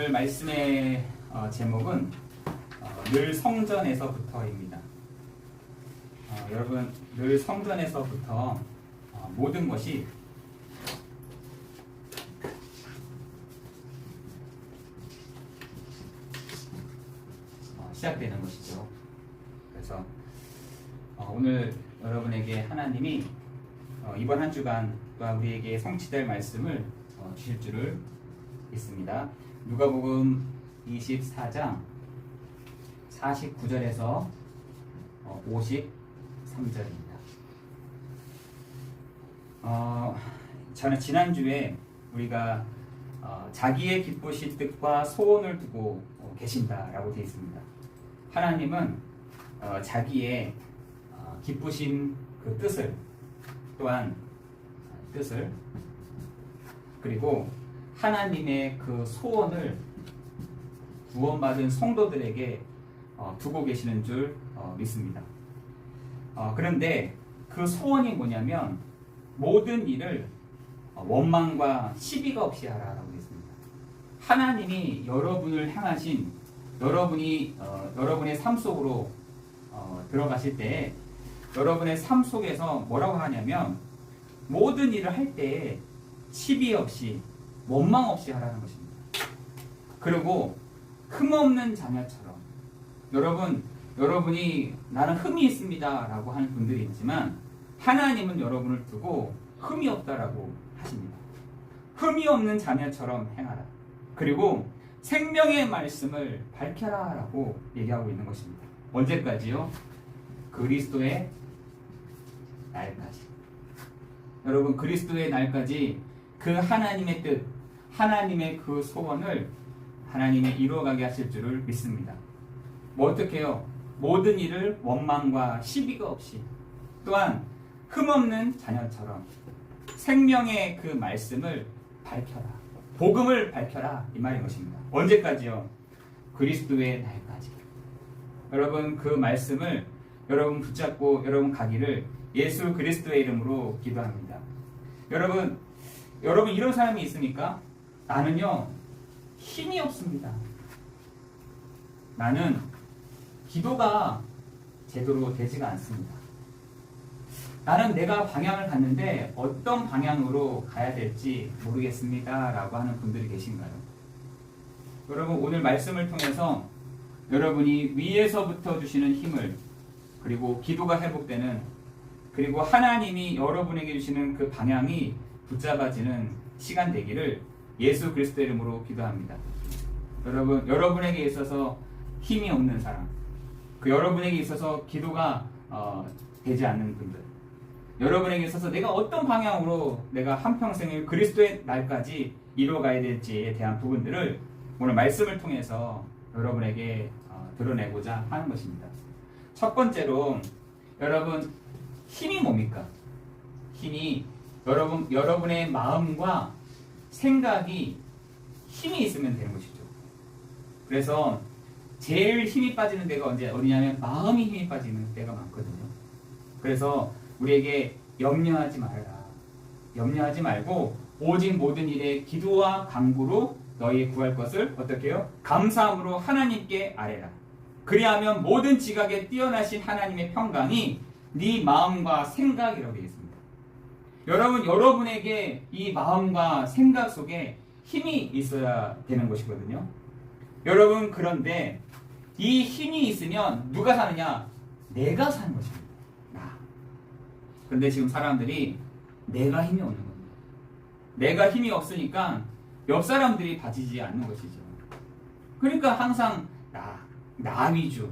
오늘 말씀의 어, 제목은 어, 늘 성전에서부터입니다. 어, 여러분 늘 성전에서부터 어, 모든 것이 어, 시작되는 것이죠. 그래서 어, 오늘 여러분에게 하나님이 어, 이번 한 주간과 우리에게 성취될 말씀을 어, 주실 줄을 믿습니다. 누가복음 24장 49절에서 53절입니다. 어, 저는 지난주에 우리가 어, 자기의 기쁘신 뜻과 소원을 두고 어, 계신다라고 되어 있습니다. 하나님은 어, 자기의 어, 기쁘신 그 뜻을 또한 뜻을 그리고 하나님의 그 소원을 구원받은 성도들에게 어, 두고 계시는 줄 어, 믿습니다. 어, 그런데 그 소원이 뭐냐면 모든 일을 어, 원망과 시비가 없이 하라라고 했습니다. 하나님이 여러분을 향하신 여러분이 어, 여러분의 삶 속으로 어, 들어가실 때 여러분의 삶 속에서 뭐라고 하냐면 모든 일을 할 때 시비 없이 원망 없이 하라는 것입니다. 그리고 흠 없는 자녀처럼 여러분 여러분이 나는 흠이 있습니다라고 하는 분들이 있지만 하나님은 여러분을 두고 흠이 없다라고 하십니다. 흠이 없는 자녀처럼 행하라. 그리고 생명의 말씀을 밝혀라라고 얘기하고 있는 것입니다. 언제까지요? 그리스도의 날까지. 여러분 그리스도의 날까지 그 하나님의 뜻, 하나님의 그 소원을 하나님의 이루어가게 하실 줄을 믿습니다. 뭐 어떻게 요? 모든 일을 원망과 시비가 없이 또한 흠없는 자녀처럼 생명의 그 말씀을 밝혀라. 복음을 밝혀라. 이 말인 것입니다. 언제까지요? 그리스도의 날까지. 여러분 그 말씀을 여러분 붙잡고 여러분 가기를 예수 그리스도의 이름으로 기도합니다. 여러분, 여러분 이런 사람이 있습니까? 나는요 힘이 없습니다. 나는 기도가 제대로 되지가 않습니다. 나는 내가 방향을 갔는데 어떤 방향으로 가야 될지 모르겠습니다. 라고 하는 분들이 계신가요? 여러분, 오늘 말씀을 통해서 여러분이 위에서부터 주시는 힘을 그리고 기도가 회복되는 그리고 하나님이 여러분에게 주시는 그 방향이 붙잡아지는 시간 되기를 예수 그리스도 이름으로 기도합니다. 여러분, 여러분에게 있어서 힘이 없는 사람, 그 여러분에게 있어서 기도가 어, 되지 않는 분들, 여러분에게 있어서 내가 어떤 방향으로 내가 한평생을 그리스도의 날까지 이루어가야 될지에 대한 부분들을 오늘 말씀을 통해서 여러분에게 어, 드러내고자 하는 것입니다. 첫 번째로 여러분 힘이 뭡니까? 힘이 여러분 여러분의 마음과 생각이 힘이 있으면 되는 것이죠. 그래서 제일 힘이 빠지는 데가 언제 어디냐면 마음이 힘이 빠지는 때가 많거든요. 그래서 우리에게 염려하지 말라. 염려하지 말고 오직 모든 일에 기도와 간구로 너희 구할 것을 어떻게 해요? 감사함으로 하나님께 아뢰라. 그리하면 모든 지각에 뛰어나신 하나님의 평강이 네 마음과 생각이라고 되어. 여러분 여러분에게 이 마음과 생각 속에 힘이 있어야 되는 것이거든요. 여러분 그런데 이 힘이 있으면 누가 사느냐? 내가 사는 것입니다. 나. 근데 지금 사람들이 내가 힘이 없는 겁니다. 내가 힘이 없으니까 옆 사람들이 봐지지 않는 것이죠. 그러니까 항상 나, 나 위주.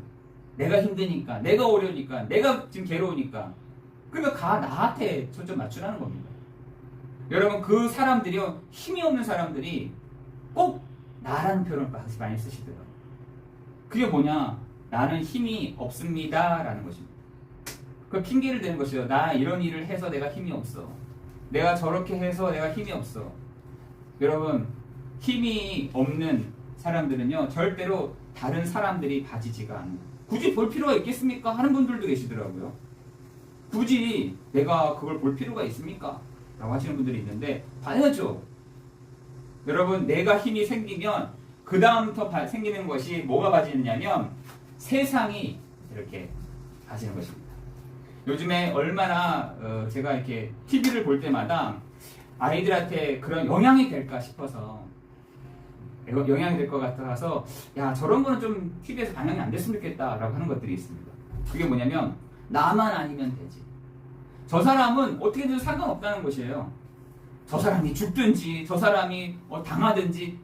내가 힘드니까, 내가 어려우니까, 내가 지금 괴로우니까. 그러니까 가 나한테 초점 맞추라는 겁니다. 여러분 그 사람들이요 힘이 없는 사람들이 꼭 나라는 표현을 많이 쓰시더라고요. 그게 뭐냐? 나는 힘이 없습니다 라는 것입니다. 그 핑계를 대는 것이죠. 나 이런 일을 해서 내가 힘이 없어. 내가 저렇게 해서 내가 힘이 없어. 여러분 힘이 없는 사람들은요 절대로 다른 사람들이 봐지지가 않는. 굳이 볼 필요가 있겠습니까? 하는 분들도 계시더라고요. 굳이 내가 그걸 볼 필요가 있습니까? 라고 하시는 분들이 있는데 봐야죠. 여러분 내가 힘이 생기면 그 다음부터 생기는 것이 뭐가 가지느냐면 세상이 이렇게 가지는 것입니다. 요즘에 얼마나 어, 제가 이렇게 TV를 볼 때마다 아이들한테 그런 영향이 될까 싶어서 영향이 될 것 같아서 야 저런 거는 좀 TV에서 방영이 안 됐으면 좋겠다라고 하는 것들이 있습니다. 그게 뭐냐면 나만 아니면 되지. 저 사람은 어떻게든 상관없다는 것이에요. 저 사람이 죽든지 저 사람이 어, 당하든지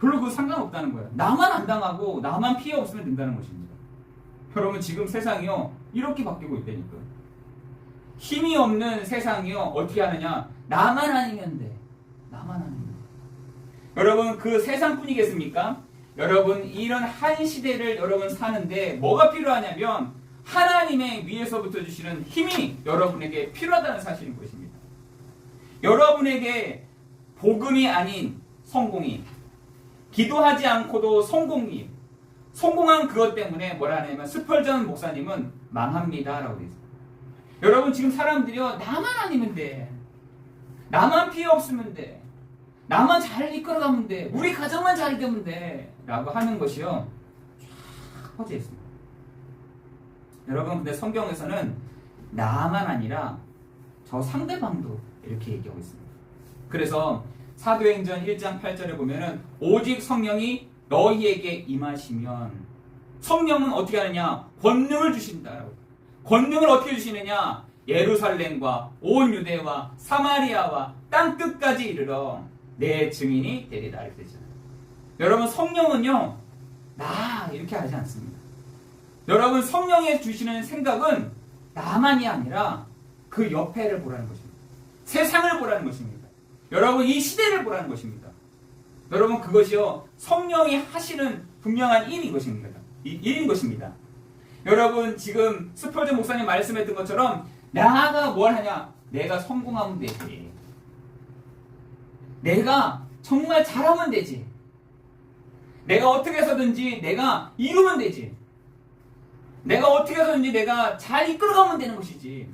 별로 그 상관없다는 거예요. 나만 안 당하고 나만 피해 없으면 된다는 것입니다. 여러분 지금 세상이요 이렇게 바뀌고 있다니까요. 힘이 없는 세상이요 어떻게 하느냐 나만 아니면 돼. 나만 아니면 돼. 여러분 그 세상 뿐이겠습니까? 여러분 이런 한 시대를 여러분 사는데 뭐가 필요하냐면 하나님의 위에서부터 주시는 힘이 여러분에게 필요하다는 사실인 것입니다. 여러분에게 복음이 아닌 성공이 기도하지 않고도 성공이 성공한 그것 때문에 뭐라 하냐면 스펄전 목사님은 망합니다라고 있어요. 여러분 지금 사람들이요 나만 아니면 돼. 나만 피해 없으면 돼. 나만 잘 이끌어가면 돼. 우리 가정만 잘 되면 돼. 라고 하는 것이요. 쫙 퍼져 있습니다. 여러분 근데 성경에서는 나만 아니라 저 상대방도 이렇게 얘기하고 있습니다. 그래서 사도행전 1장 8절에 보면은 오직 성령이 너희에게 임하시면 성령은 어떻게 하느냐? 권능을 주신다라고. 권능을 어떻게 주시느냐? 예루살렘과 온 유대와 사마리아와 땅 끝까지 이르러 내 증인이 되리라 이렇게 되잖아요. 여러분 성령은요 나 이렇게 하지 않습니다. 여러분 성령이 주시는 생각은 나만이 아니라 그 옆에를 보라는 것입니다. 세상을 보라는 것입니다. 여러분 이 시대를 보라는 것입니다. 여러분 그것이요 성령이 하시는 분명한 일인 것입니다. 일인 것입니다. 여러분 지금 스펄전 목사님 말씀했던 것처럼 나가 뭘 하냐? 내가 성공하면 되지. 내가 정말 잘하면 되지. 내가 어떻게 해서든지 내가 이루면 되지. 내가 어떻게 해서든지 내가 잘 이끌어가면 되는 것이지.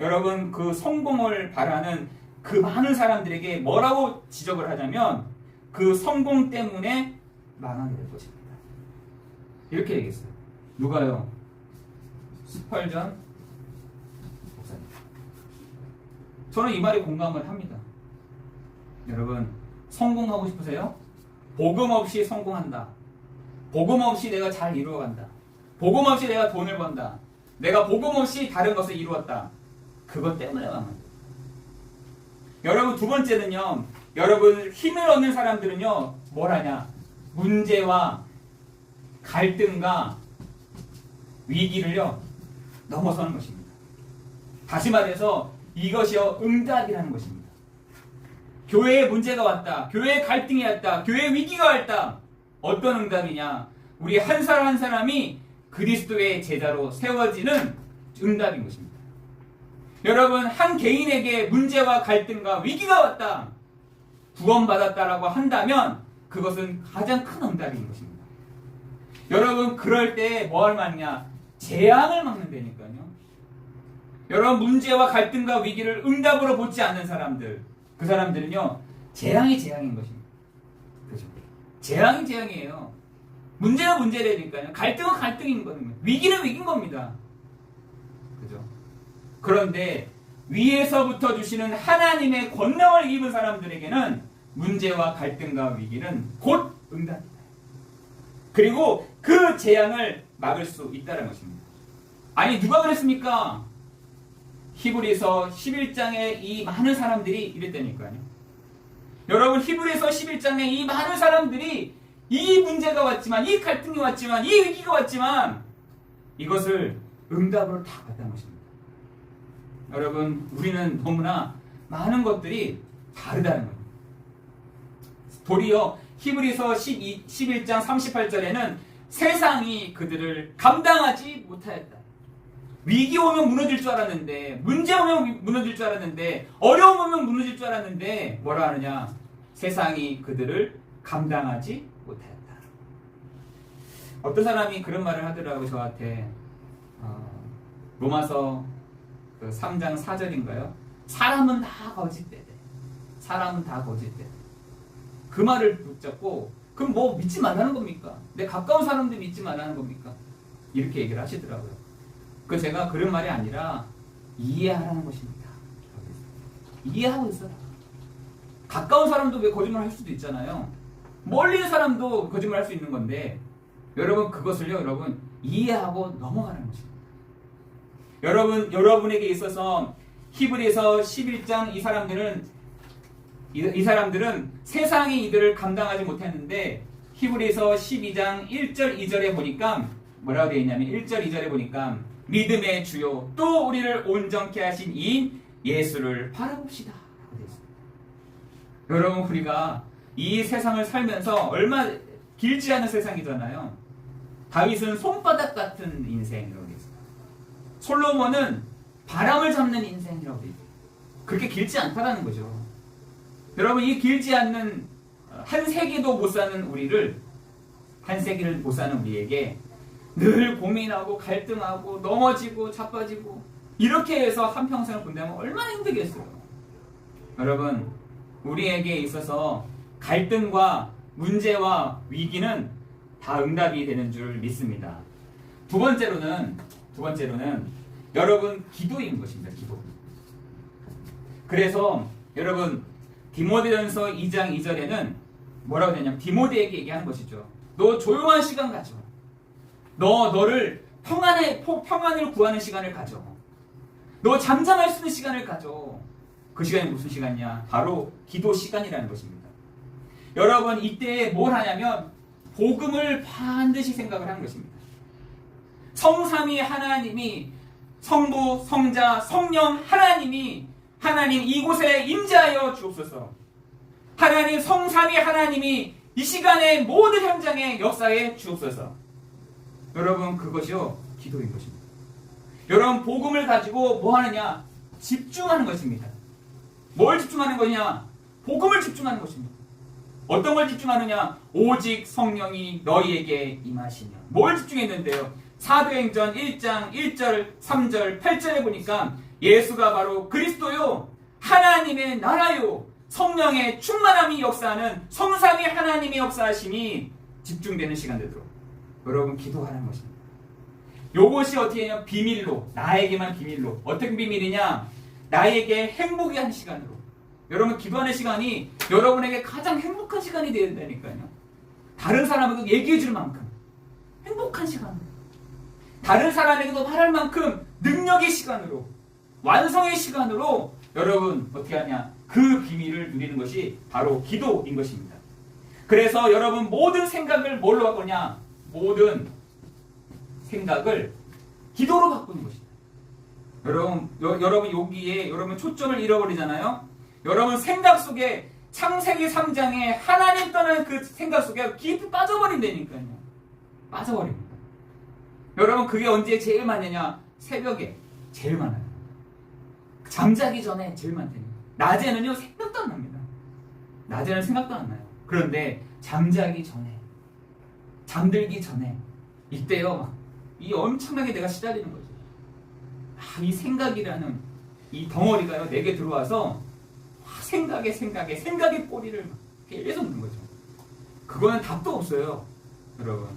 여러분 그 성공을 바라는 그 많은 사람들에게 뭐라고 지적을 하냐면 그 성공 때문에 망하게 될 것입니다. 이렇게 얘기했어요. 누가요? 스펄전 목사님. 저는 이 말에 공감을 합니다. 여러분 성공하고 싶으세요? 복음 없이 성공한다. 복음 없이 내가 잘 이루어간다. 복음 없이 내가 돈을 번다. 내가 복음 없이 다른 것을 이루었다. 그것 때문에 망한다. 여러분 두 번째는요. 여러분 힘을 얻는 사람들은요. 뭘 하냐? 문제와 갈등과 위기를요. 넘어서는 것입니다. 다시 말해서 이것이요. 응답이라는 것입니다. 교회에 문제가 왔다. 교회에 갈등이 왔다. 교회에 위기가 왔다. 어떤 응답이냐? 우리 한 사람 한 사람이 그리스도의 제자로 세워지는 응답인 것입니다. 여러분, 한 개인에게 문제와 갈등과 위기가 왔다. 구원받았다라고 한다면 그것은 가장 큰 응답인 것입니다. 여러분, 그럴 때뭐할 만냐? 재앙을 막는다니까요. 여러분, 문제와 갈등과 위기를 응답으로 보지 않는 사람들, 그 사람들은요, 재앙이 재앙인 것입니다. 그죠? 재앙이 재앙이에요. 문제는 문제라니까요. 갈등은 갈등인 거거든요. 위기는 위기인 겁니다. 그죠? 그런데 위에서부터 주시는 하나님의 권능을 입은 사람들에게는 문제와 갈등과 위기는 곧 응답이다. 그리고 그 재앙을 막을 수 있다는 것입니다. 아니 누가 그랬습니까? 히브리서 11장에 이 많은 사람들이 이랬다니까요. 여러분 히브리서 11장에 이 많은 사람들이 이 문제가 왔지만 이 갈등이 왔지만 이 위기가 왔지만 이것을 응답으로 다 받다는 것입니다. 여러분 우리는 너무나 많은 것들이 다르다는 겁니다. 도리어 히브리서 12, 11장 38절에는 세상이 그들을 감당하지 못하였다. 위기 오면 무너질 줄 알았는데, 문제 오면 무너질 줄 알았는데, 어려움 오면 무너질 줄 알았는데, 뭐라 하느냐? 세상이 그들을 감당하지 못하였다. 어떤 사람이 그런 말을 하더라고 저한테 어, 로마서 그 3장 4절인가요? 사람은 다 거짓되대. 사람은 다 거짓되대. 그 말을 붙잡고 그럼 뭐 믿지 말라는 겁니까? 내 가까운 사람들 믿지 말라는 겁니까? 이렇게 얘기를 하시더라고요. 그 제가 그런 말이 아니라 이해하라는 것입니다. 이해하고 있어라. 가까운 사람도 왜 거짓말 할 수도 있잖아요. 멀리 있는 사람도 거짓말 할 수 있는 건데 여러분 그것을요 여러분 이해하고 넘어가는 것입니다. 여러분 여러분에게 있어서 히브리서 11장 이 사람들은 이, 이 사람들은 세상이 이들을 감당하지 못했는데 히브리서 12장 1절 2절에 보니까 뭐라고 되어 있냐면 1절 2절에 보니까 믿음의 주요 또 우리를 온전케 하신 이 예수를 바라봅시다. 여러분 우리가 이 세상을 살면서 얼마 길지 않은 세상이잖아요. 다윗은 손바닥 같은 인생이라고 되어 있습니다. 솔로몬은 바람을 잡는 인생이라고 되어 있어요. 그렇게 길지 않다라는 거죠. 여러분 이 길지 않는 한 세기도 못 사는 우리를 한 세기를 못 사는 우리에게 늘 고민하고 갈등하고 넘어지고 자빠지고 이렇게 해서 한 평생을 본다면 얼마나 힘들겠어요. 여러분 우리에게 있어서 갈등과 문제와 위기는 다 응답이 되는 줄 믿습니다. 두 번째로는 두 번째로는 여러분 기도인 것입니다. 기도. 그래서 여러분 디모데전서 2장 2절에는 뭐라고 되냐면 디모데에게 얘기하는 것이죠. 너 조용한 시간 가져. 너 너를 평안의 포- 평안을 구하는 시간을 가져. 너 잠잠할 수 있는 시간을 가져. 그 시간이 무슨 시간이냐? 바로 기도 시간이라는 것입니다. 여러분 이때 뭘 하냐면 복음을 반드시 생각을 하는 것입니다. 성삼위 하나님이 성부, 성자, 성령 하나님이 하나님 이곳에 임재하여 주옵소서. 하나님 성삼위 하나님이 이 시간의 모든 현장에 역사에 주옵소서. 여러분 그것이요 기도인 것입니다. 여러분 복음을 가지고 뭐 하느냐 집중하는 것입니다. 뭘 집중하는 거냐? 복음을 집중하는 것입니다. 어떤 걸 집중하느냐? 오직 성령이 너희에게 임하시냐. 뭘 집중했는데요? 사도행전 1장 1절, 3절, 8절에 보니까 예수가 바로 그리스도요. 하나님의 나라요. 성령의 충만함이 역사하는 성삼위 하나님의 역사하심이 집중되는 시간 되도록 여러분 기도하는 것입니다. 요것이 어떻게 하냐 비밀로 나에게만 비밀로 어떻게 비밀이냐 나에게 행복이 한 시간으로 여러분 기도하는 시간이 여러분에게 가장 행복한 시간이 되어야 된다니까요. 다른 사람에게 얘기해 줄 만큼 행복한 시간으로 다른 사람에게도 말할 만큼 능력의 시간으로 완성의 시간으로 여러분 어떻게 하냐? 그 비밀을 누리는 것이 바로 기도인 것입니다. 그래서 여러분 모든 생각을 뭘로 바꾸냐? 모든 생각을 기도로 바꾸는 것입니다. 여러분, 여, 여러분 여기에 여러분 초점을 잃어버리잖아요. 여러분 생각 속에 창세기 3장에 하나님 떠나는 그 생각 속에 깊이 빠져버린다니까요. 빠져버립니다. 여러분 그게 언제 제일 많느냐? 새벽에 제일 많아요. 잠자기 전에 제일 많다니까. 낮에는요 생각도 안 납니다. 낮에는 생각도 안 나요. 그런데 잠자기 전에 잠들기 전에 이때요 막이 엄청나게 내가 시달리는 거죠. 아, 이 생각이라는 이 덩어리가요 내게 들어와서 아, 생각에 생각에 생각의 꼬리를 막 계속 넣는 거죠. 그거는 답도 없어요, 여러분.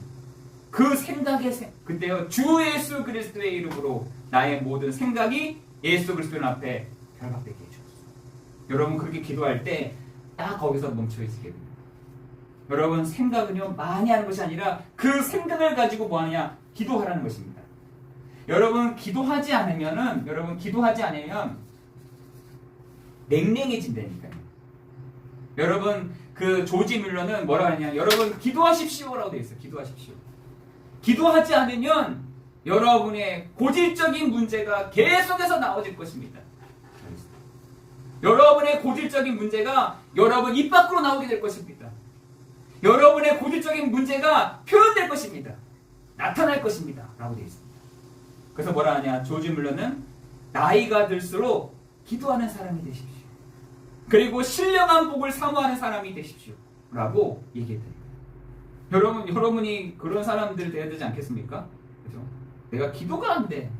그 생각의 생 그때요 주 예수 그리스도의 이름으로 나의 모든 생각이 예수 그리스도 앞에 결박되게 해주옵소서. 여러분 그렇게 기도할 때 딱 거기서 멈춰 있게 됩니다. 여러분 생각은요 많이 하는 것이 아니라 그 생각을 가지고 뭐 하냐 기도하라는 것입니다. 여러분 기도하지 않으면은 여러분 기도하지 않으면 냉랭해진다니까요. 여러분 그 조지 뮬러는 뭐라 하냐 여러분 기도하십시오라고 되어 있어요. 기도하십시오. 기도하지 않으면 여러분의 고질적인 문제가 계속해서 나와질 것입니다. 여러분의 고질적인 문제가 여러분 입 밖으로 나오게 될 것입니다. 여러분의 고질적인 문제가 표현될 것입니다. 나타날 것입니다. 라고 되어 있습니다. 그래서 뭐라 하냐? 조지 물러는 나이가 들수록 기도하는 사람이 되십시오. 그리고 신령한 복을 사모하는 사람이 되십시오. 라고 얘기했다. 여러분, 여러분이 그런 사람들 되어야 되지 않겠습니까? 그죠? 내가 기도가 안 돼.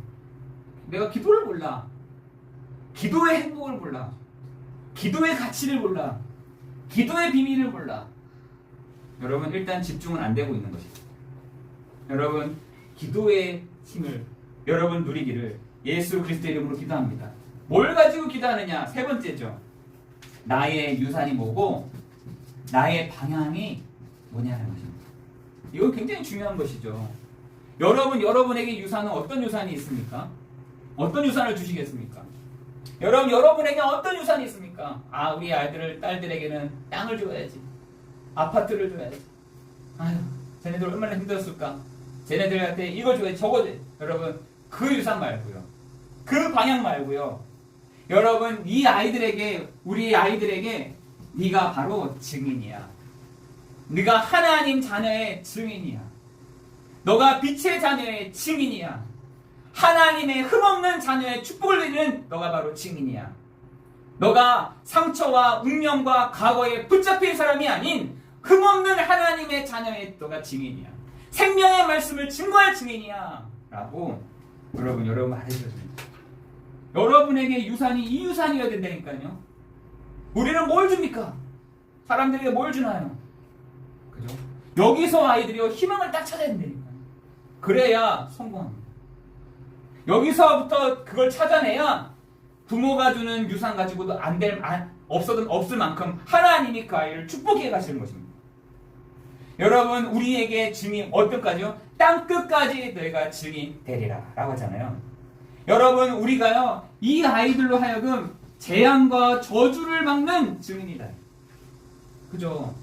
내가 기도를 몰라. 기도의 행복을 몰라. 기도의 가치를 몰라. 기도의 비밀을 몰라. 여러분 일단 집중은 안 되고 있는 것이죠. 여러분 기도의 힘을 여러분 누리기를 예수 그리스도의 이름으로 기도합니다. 뭘 가지고 기도하느냐? 세 번째죠. 나의 유산이 뭐고 나의 방향이 뭐냐는 것입니다. 이건 굉장히 중요한 것이죠. 여러분 여러분에게 유산은 어떤 유산이 있습니까? 어떤 유산을 주시겠습니까? 여러분 여러분에게 어떤 유산이 있습니까? 아 우리 아이들 딸들에게는 땅을 줘야지. 아파트를 줘야지. 아유 쟤네들 얼마나 힘들었을까? 쟤네들한테 이걸 줘야지 저거 줘. 여러분 그 유산 말고요. 그 방향 말고요. 여러분 이 아이들에게 우리 아이들에게 네가 바로 증인이야. 네가 하나님 자녀의 증인이야. 너가 빛의 자녀의 증인이야. 하나님의 흠없는 자녀의 축복을 드리는 너가 바로 증인이야. 너가 상처와 운명과 과거에 붙잡힌 사람이 아닌 흠없는 하나님의 자녀의 너가 증인이야. 생명의 말씀을 증거할 증인이야. 라고 여러분 여러분 말해주십니다. 여러분에게 유산이 이 유산이어야 된다니까요. 우리는 뭘 줍니까? 사람들에게 뭘 주나요? 그죠? 여기서 아이들이 희망을 딱 찾아야 된다니까. 그래야 성공합니다. 여기서부터 그걸 찾아내야 부모가 주는 유산 가지고도 안 될, 안, 없어도 없을 만큼 하나님이 그 아이를 축복해 가시는 것입니다. 여러분, 우리에게 증인, 어떤까지요? 땅 끝까지 너희가 증인 되리라. 라고 하잖아요. 여러분, 우리가요, 이 아이들로 하여금 재앙과 저주를 막는 증인이다. 그죠?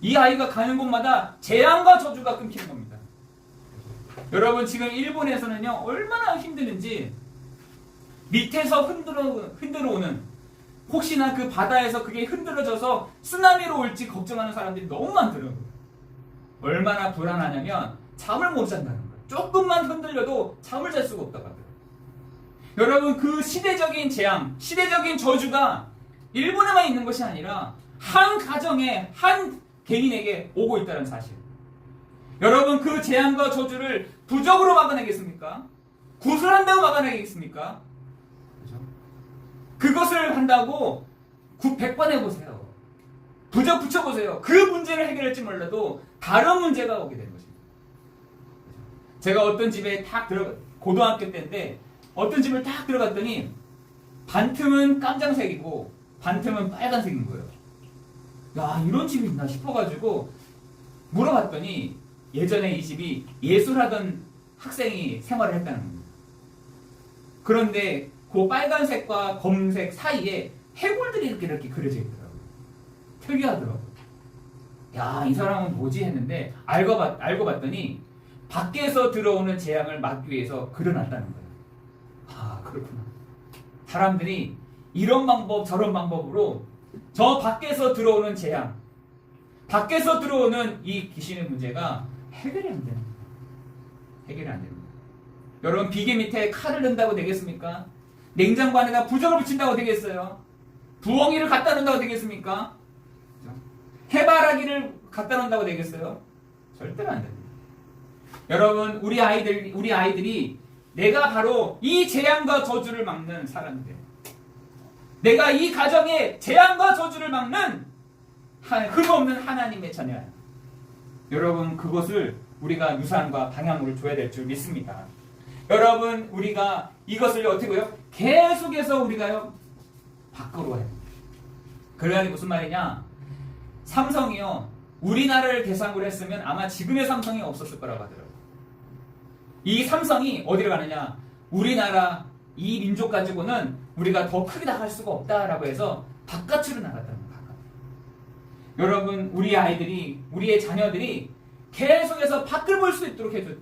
이 아이가 가는 곳마다 재앙과 저주가 끊기는 겁니다. 여러분 지금 일본에서는요 얼마나 힘드는지 밑에서 흔들어 흔들어 오는 혹시나 그 바다에서 그게 흔들어져서 쓰나미로 올지 걱정하는 사람들이 너무 많더라고요. 얼마나 불안하냐면 잠을 못 잔다는 거예요. 조금만 흔들려도 잠을 잘 수가 없다고 하더라고요. 여러분 그 시대적인 재앙, 시대적인 저주가 일본에만 있는 것이 아니라 한 가정에 한 개인에게 오고 있다는 사실. 여러분 그 재앙과 저주를 부적으로 막아내겠습니까? 구슬 한다고 막아내겠습니까? 그죠? 그것을 한다고 100번 해보세요. 부적 붙여보세요. 그 문제를 해결할지 몰라도 다른 문제가 오게 되는 것입니다. 제가 어떤 집에 탁 들어가, 고등학교 때인데 어떤 집을 딱 들어갔더니 반틈은 깜장색이고 반틈은 빨간색인 거예요. 야, 이런 집이 있나 싶어가지고 물어봤더니 예전에 이 집이 예술하던 학생이 생활을 했다는 겁니다. 그런데 그 빨간색과 검색 사이에 해골들이 이렇게 이렇게 그려져 있더라고요. 특이하더라고요. 야, 이 사람은 뭐지 했는데 알고, 봤, 알고 봤더니 밖에서 들어오는 재앙을 막기 위해서 그려놨다는 거예요. 아, 그렇구나. 사람들이 이런 방법, 저런 방법으로 저 밖에서 들어오는 재앙, 밖에서 들어오는 이 귀신의 문제가 해결이 안 되는. 해결이 안 되는. 여러분 비계 밑에 칼을 넣는다고 되겠습니까? 냉장고 안에다 부적을 붙인다고 되겠어요? 부엉이를 갖다 놓는다고 되겠습니까? 해바라기를 갖다 놓는다고 되겠어요? 절대로 안 됩니다. 여러분 우리 아이들 우리 아이들이 내가 바로 이 재앙과 저주를 막는 사람들. 내가 이 가정에 재앙과 저주를 막는 흠없는 하나님의 자녀야. 여러분 그것을 우리가 유산과 방향으로 줘야 될 줄 믿습니다. 여러분 우리가 이것을 어떻게요? 계속해서 우리가요 밖으로 해요. 그래야 무슨 말이냐? 삼성이요 우리나라를 대상으로 했으면 아마 지금의 삼성이 없었을 거라고 하더라고요. 이 삼성이 어디를 가느냐? 우리나라 이 민족 가지고는 우리가 더 크게 나갈 수가 없다라고 해서 바깥으로 나갔다는 거예요. 여러분 우리 아이들이 우리의 자녀들이 계속해서 밖을 볼 수 있도록 됩니다.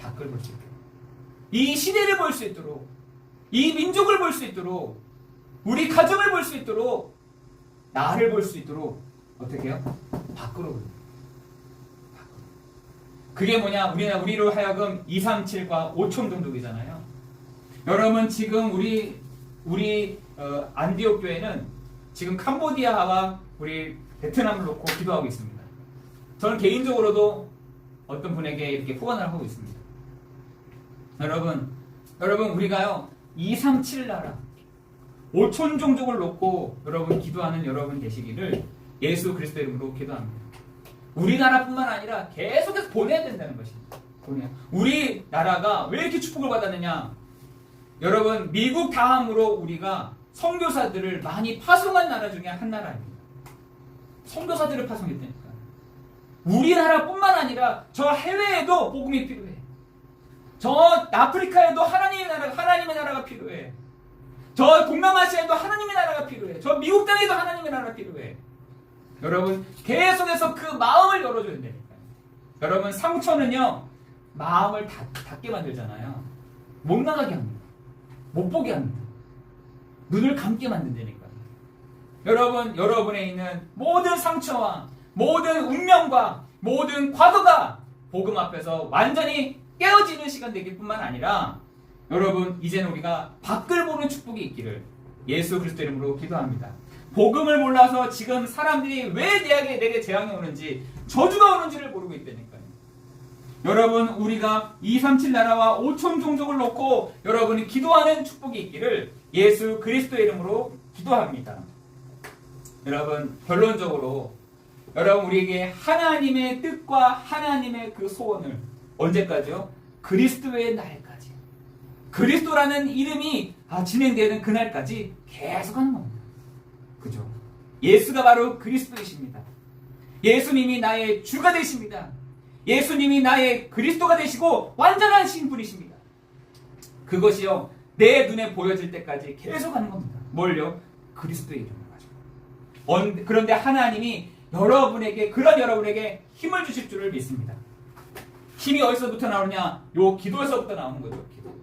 밖을 볼 수 있도록. 이 시대를 볼 수 있도록, 이 민족을 볼 수 있도록, 우리 가정을 볼 수 있도록, 나를 볼 수 있도록 어떻게 해요? 밖으로 보요 그게 뭐냐? 우리나 우리로 하여금 2, 3, 7과 5천 종족이잖아요. 여러분 지금 우리 우리 어, 안디옥 교회는 지금 캄보디아와 우리 베트남을 놓고 기도하고 있습니다. 저는 개인적으로도 어떤 분에게 이렇게 후원을 하고 있습니다. 여러분, 여러분 우리가요 2, 3, 7 나라 5천 종족을 놓고 여러분 기도하는 여러분 되시기를 예수 그리스도 이름으로 기도합니다. 우리나라뿐만 아니라 계속해서 보내야 된다는 것입니다. 보내야. 우리나라가 왜 이렇게 축복을 받았느냐? 여러분 미국 다음으로 우리가 선교사들을 많이 파송한 나라 중에 한 나라입니다. 선교사들을 파송했다니까. 우리나라뿐만 아니라 저 해외에도 복음이 필요해. 저 아프리카에도 하나님의 나라, 하나님의 나라가 필요해. 저 동남아시아에도 하나님의 나라가 필요해. 저 미국 땅에도 하나님의 나라가 필요해. 여러분 계속해서 그 마음을 열어줘야 된다니까요. 여러분 상처는요 마음을 닫, 닫게 만들잖아요. 못 나가게 합니다. 못 보게 합니다. 눈을 감게 만든다니까요. 여러분 여러분에 있는 모든 상처와 모든 운명과 모든 과거가 복음 앞에서 완전히 깨어지는 시간 되길 뿐만 아니라 여러분 이제는 우리가 밖을 보는 축복이 있기를 예수 그리스도 이름으로 기도합니다. 복음을 몰라서 지금 사람들이 왜 내게 내게 재앙이 오는지 저주가 오는지를 모르고 있다니까요. 여러분 우리가 237 나라와 5천 종족을 놓고 여러분이 기도하는 축복이 있기를 예수 그리스도의 이름으로 기도합니다. 여러분 결론적으로 여러분 우리에게 하나님의 뜻과 하나님의 그 소원을 언제까지요? 그리스도의 날까지. 그리스도라는 이름이 아, 진행되는 그날까지 계속하는 겁니다. 예수가 바로 그리스도이십니다. 예수님이 나의 주가 되십니다. 예수님이 나의 그리스도가 되시고 완전하신 분이십니다. 그것이요 내 눈에 보여질 때까지 계속 하는 겁니다. 뭘요? 그리스도의 이름을 가지고. 언- 그런데 하나님이 여러분에게 그런 여러분에게 힘을 주실 줄을 믿습니다. 힘이 어디서부터 나오느냐? 요 기도에서부터 나오는 거죠. 기도.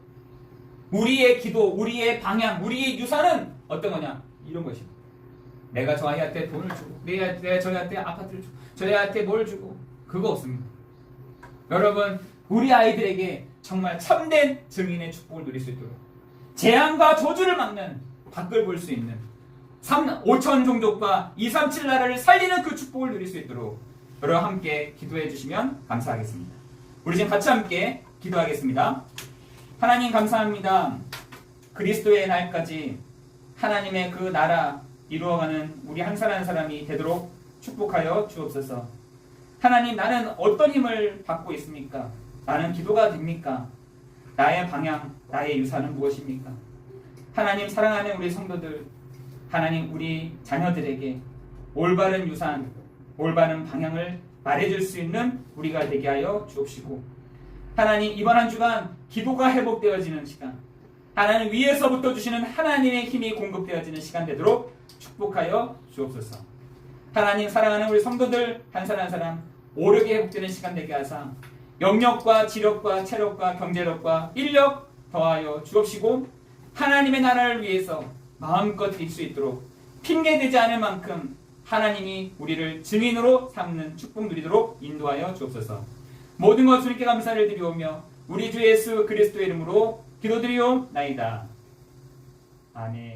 우리의 기도, 우리의 방향, 우리의 유산은 어떤 거냐? 이런 것입니다. 내가 저 아이한테 돈을 주고, 내가, 내가 저 아이한테 아파트를 주고, 저 아이한테 뭘 주고, 그거 없습니다. 여러분, 우리 아이들에게 정말 참된 증인의 축복을 누릴 수 있도록 재앙과 저주를 막는 밖을 볼 수 있는 3, 5천 종족과 237 나라를 살리는 그 축복을 누릴 수 있도록 여러분 함께 기도해 주시면 감사하겠습니다. 우리 지금 같이 함께 기도하겠습니다. 하나님 감사합니다. 그리스도의 날까지 하나님의 그 나라 이루어가는 우리 한 사람 한 사람이 되도록 축복하여 주옵소서. 하나님 나는 어떤 힘을 받고 있습니까? 나는 기도가 됩니까? 나의 방향, 나의 유산은 무엇입니까? 하나님 사랑하는 우리 성도들, 하나님 우리 자녀들에게 올바른 유산, 올바른 방향을 말해줄 수 있는 우리가 되게 하여 주옵시고 하나님 이번 한 주간 기도가 회복되어지는 시간 하나님 위에서부터 주시는 하나님의 힘이 공급되어지는 시간 되도록 축복하여 주옵소서 하나님 사랑하는 우리 성도들 한 사람 한 사람 오르게 회복되는 시간 되게 하사 영력과 지력과 체력과 경제력과 인력 더하여 주옵시고 하나님의 나라를 위해서 마음껏 뛸 수 있도록 핑계되지 않을 만큼 하나님이 우리를 증인으로 삼는 축복 누리도록 인도하여 주옵소서. 모든 것 주님께 감사를 드리오며 우리 주 예수 그리스도의 이름으로 기도드리옵나이다. 아멘.